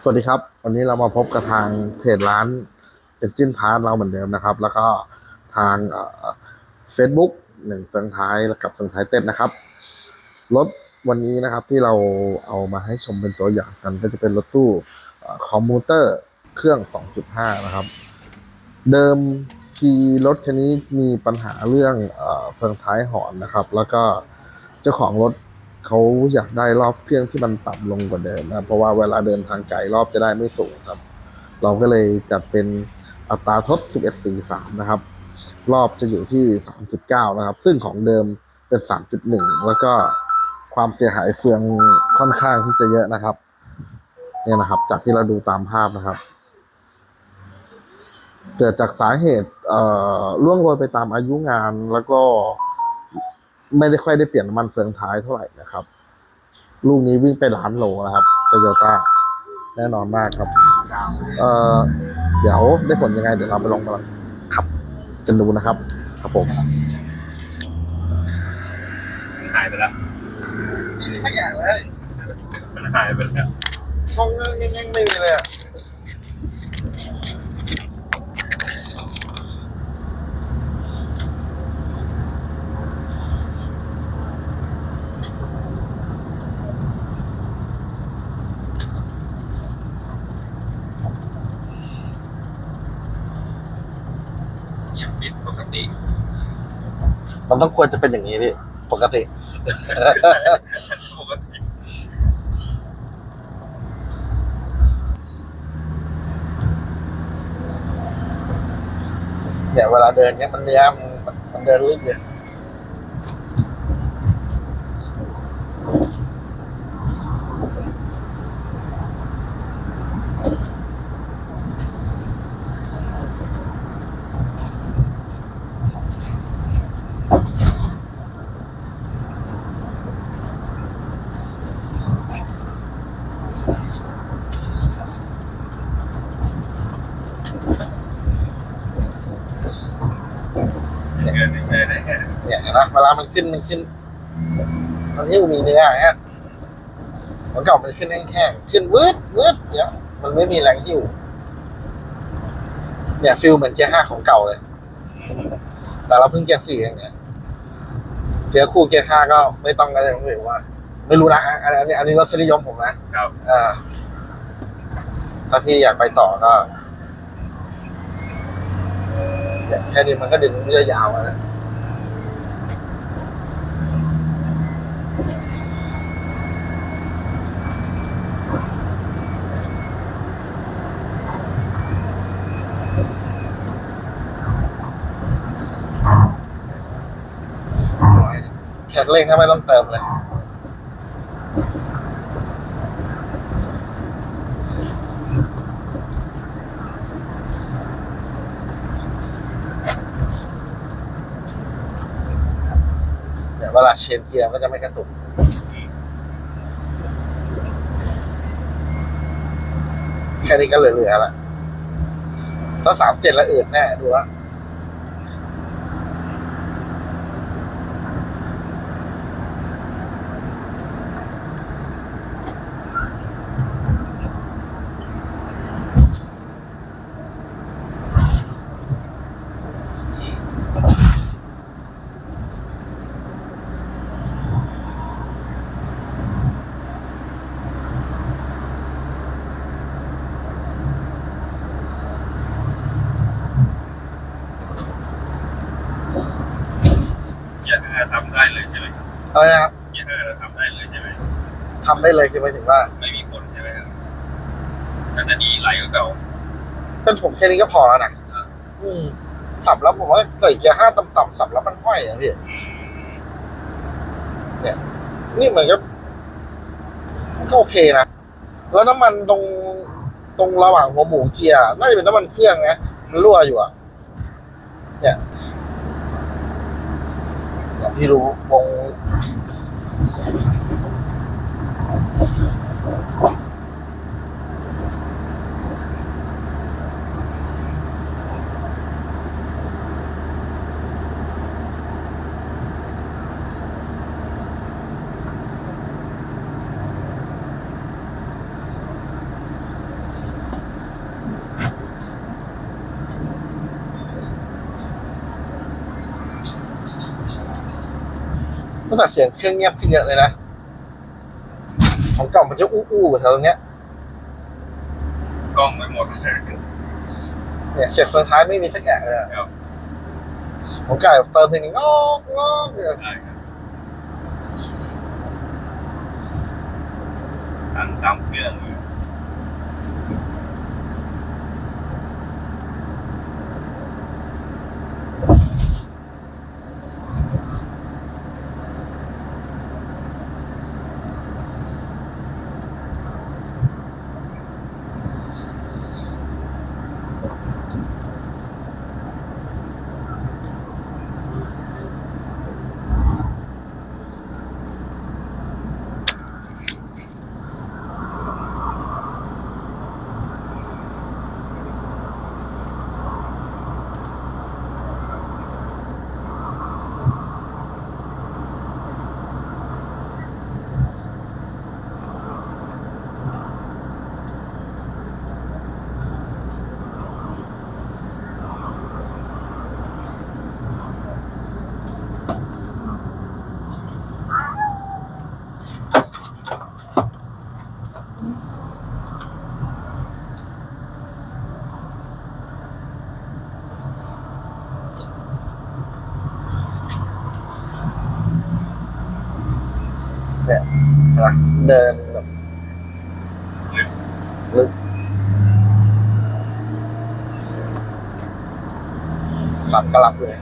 สวัสดีครับ วันนี้เรามาพบกับทางเพจร้าน Engine Part เราเหมือนเดิมนะครับ แล้วก็ทางเฟซบุ๊กหนึ่งเฟืองท้ายกับเฟืองท้ายเต็ดนะครับ รถวันนี้นะครับที่เราเอามาให้ชมเป็นตัวอย่างกัน ก็จะเป็นรถตู้คอมมูเตอร์เครื่อง 2.5 นะครับ เดิมทีรถคันนี้มีปัญหาเรื่องเฟืองท้ายหอนนะครับ แล้วก็เจ้าของรถ เขาอยากได้รอบเครื่องที่มันต่ำลงกว่าเดิมนะเพราะว่าเวลาเดินทางไกลรอบจะได้ไม่สูงครับ เราก็เลยจัดเป็นอัตราทด 1143 นะครับ รอบจะอยู่ที่ 3.9 นะครับ ซึ่งของเดิมเป็น 3.1 แล้วก็ความเสียหายเฟืองค่อนข้างที่จะเยอะนะครับ เนี่ยนะครับ จากที่เราดูตามภาพนะครับ เกิดจากสาเหตุเอ่อล่วงโรยไปตามอายุงานแล้วก็ ไม่ได้ค่อยได้เปลี่ยนน้ำมันเฟืองท้ายเท่าไหร่นะครับ ลูกนี้วิ่งไปล้านโลนะครับโตโยต้าแน่นอนมากครับ เอ่อ เดี๋ยวได้ผลยังไง เดี๋ยวเราไปลองกันขับกันดูนะครับ ครับผมหายไปแล้วสักอย่างเลยมันหายไปแล้วช่องเงี้ยงไม่มีเลยอะ ปิดปกติ มันต้องควรจะเป็นอย่างนี้พี่ปกติ ปกติ เนี่ยเวลาเดินเนี่ยมันพยายามมันเดินรีบเนี่ย เนี่ยเงินไม่ได้ได้แค่เนี่ยเห็นไหมเวลามันขึ้นมันขึ้นมันที่มีเนื้ออย่างเงี้ยมันเก่ามันขึ้นแห้งๆขึ้นวืดวืดเนี่ยมันไม่มีแรงหิ้วเนี่ยฟิลเหมือนเกียร์ห้าของเก่าเลย แต่เราเพิ่งเกียร์สี่เองเนี่ยเกียร์คู่เกียร์ห้าก็ไม่ต้องกันเลยผมถือว่า ไม่รู้นะอันนี้อันนี้รสนิยมผมนะครับอ่าถ้าพี่อยากไปต่อก็เนี่ย แค่นี้มันก็ดึงเรื่อยยาวอะนะแขกเล่งถ้าไม่ต้องเติมเลย เนี่ยเว ลาเชนเกียร์ก็จะไม่กระตุก แค่นี้ก็เหลือๆละถ้าสามเจ็ดละอื่นแน่ดูว่า เกียร์ห้าทำได้เลยใช่ไหมครับ อะไรนะครับเกียร์ห้าเราทำได้เลยใช่ไหมทำได้เลยคือหมายถึงว่าไม่มีคนใช่ไหมครับก็จะดีไหลก็เก่าเป็นผมแค่นี้ก็พอแล้วนะอืมสับแล้วผมว่าเกิดเกียร์ห้าต่ำๆสับแล้วมันห้อยอะพี่นี่เหมือนกับมันก็โอเคนะแล้วน้ำมันตรงตรงระหว่างหัวหมูเกียร์น่าจะเป็นน้ำมันเครื่องนะมันรั่วอยู่อะเนี่ย เนี่ย ตั้งแต่เสียงเครื่องเงียบขึ้นเยอะเลยนะ ของเก่ามันจะอู้อู้ๆแถวตรงเนี้ยกล้องไม่หมดเลยเนี่ยเสียงเฟืองท้ายไม่มีสักอย่างเลยอะครับของเก่าเติมเพลงงอกงอกเนี่ยใช่ครับตามตามเครื่อง นี่ยเห็นปะเดินแบบลึกสับกระลับเลย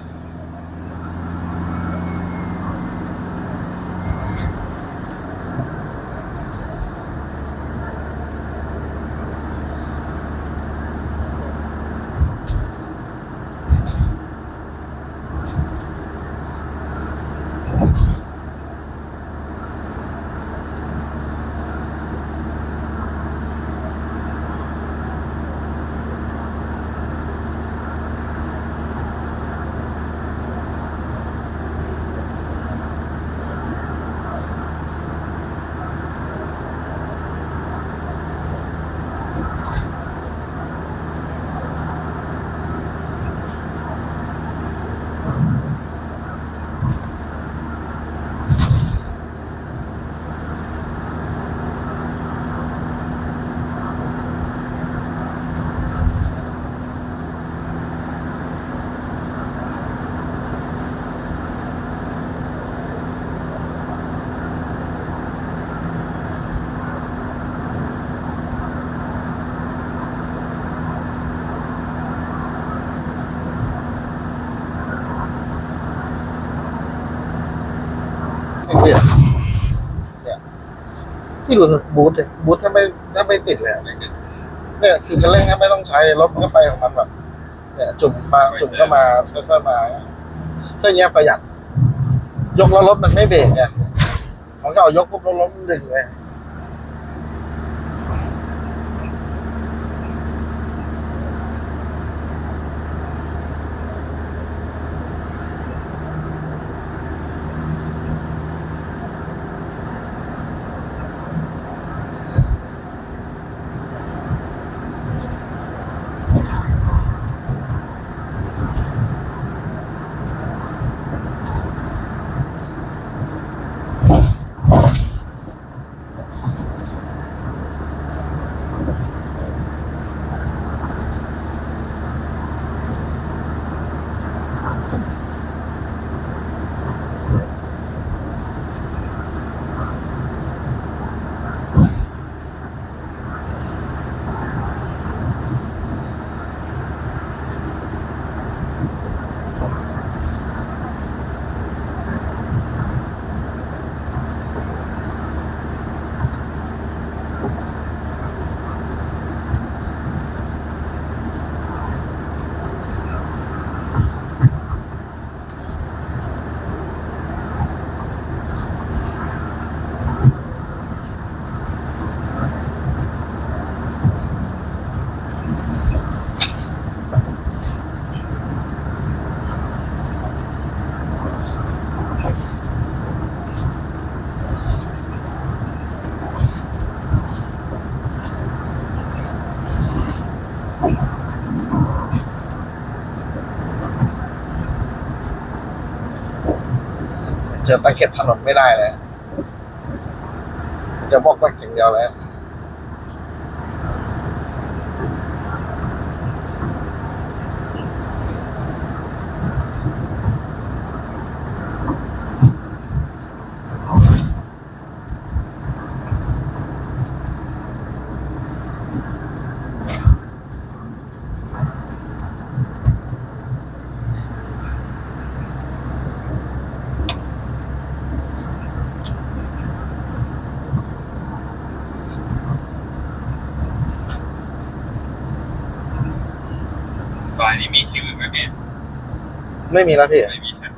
ที่ดูบูธเลยบูธถ้าไม่ถ้าไม่ติดเลยอะไม่ถึงเนี่ยคือคันเร่งถ้าไม่ต้องใช้รถมันก็ไปของมันแบบเนี่ย จุ่มมาจุ่มก็มาค่อยๆมาถ้าอย่างเงี้ยประหยัด ยกแล้วรถมันไม่เบรกไงของเก่ายกปุ๊บแล้วรถมันดึงเลย จะตะเข็บถนนไม่ได้เลยจะบอกแวกอย่างเดียวเลย ฝ่ายนี้มีคิวอีกไหมพี่ ไม่มีแล้วพี่ ไม่มีนะ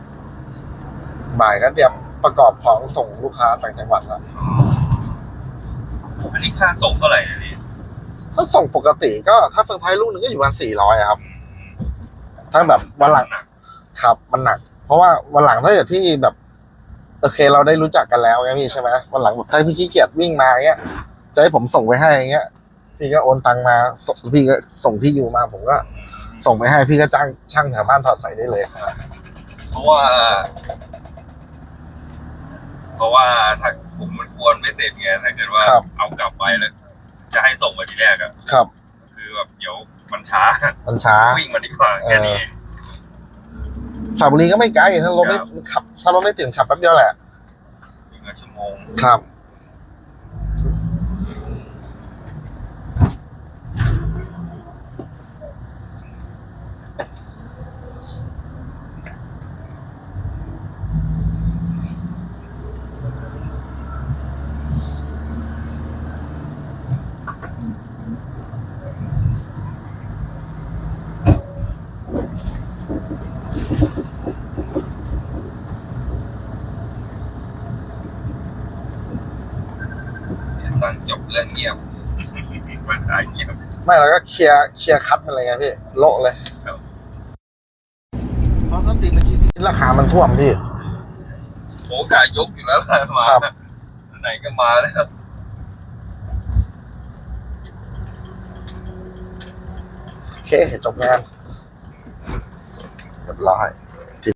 บ่ายก็เตรียมประกอบของส่งลูกค้าต่างจังหวัดแล้วอ๋ออันนี้ค่าส่งเท่าไหร่นะพี่ถ้าส่งปกติก็ถ้าเฟืองไทยลูกหนึ่งก็อยู่ประมาณสี่ร้อยครับ ถ้าแบบวันหลังนักครับ มันหนัก เพราะว่าวันหลังถ้าเกิดพี่แบบโอเค เราได้รู้จักกันแล้วไงพี่ใช่ไหมวันหลังแบบถ้าพี่ขี้เกียจวิ่งมาเงี้ยจะให้ผมส่งไปให้อย่างเงี้ย พี่ก็โอนตังมาส่งพี่ก็ส่งที่อยู่มาผมก็ ส่งไปให้พี่ก็จ้างช่างแถวบ้านถอดใส่ได้เลยเพราะว่า เพราะว่าถ้าผมมันควรไม่เสร็จไงถ้าเกิดว่าครับ เอากลับไปแล้ว จะให้ส่งมาทีแรกอะครับ คือแบบเดี๋ยวมันช้ามันช้า วิ่งมาดีกว่าแค่นี้เองสระบุรีก็ไม่ไกลถ้ารถไม่ครับขับ ถ้ารถไม่ตื่นขับแป๊บเดียวแหละวิ่งมาชั่วโมง ครับ จบเรื่องเงียบมาขายเงียบไม่เราก็เคลียร์เคลียร์คัดมันเลยไงพี่โละเลยครับเพราะต้นตีนมันราคามันท่วมพี่โอกาสยกอยู่แล้วล่ะมาครับไหนก็มาแล้วโอเคจบงานเรียบร้อย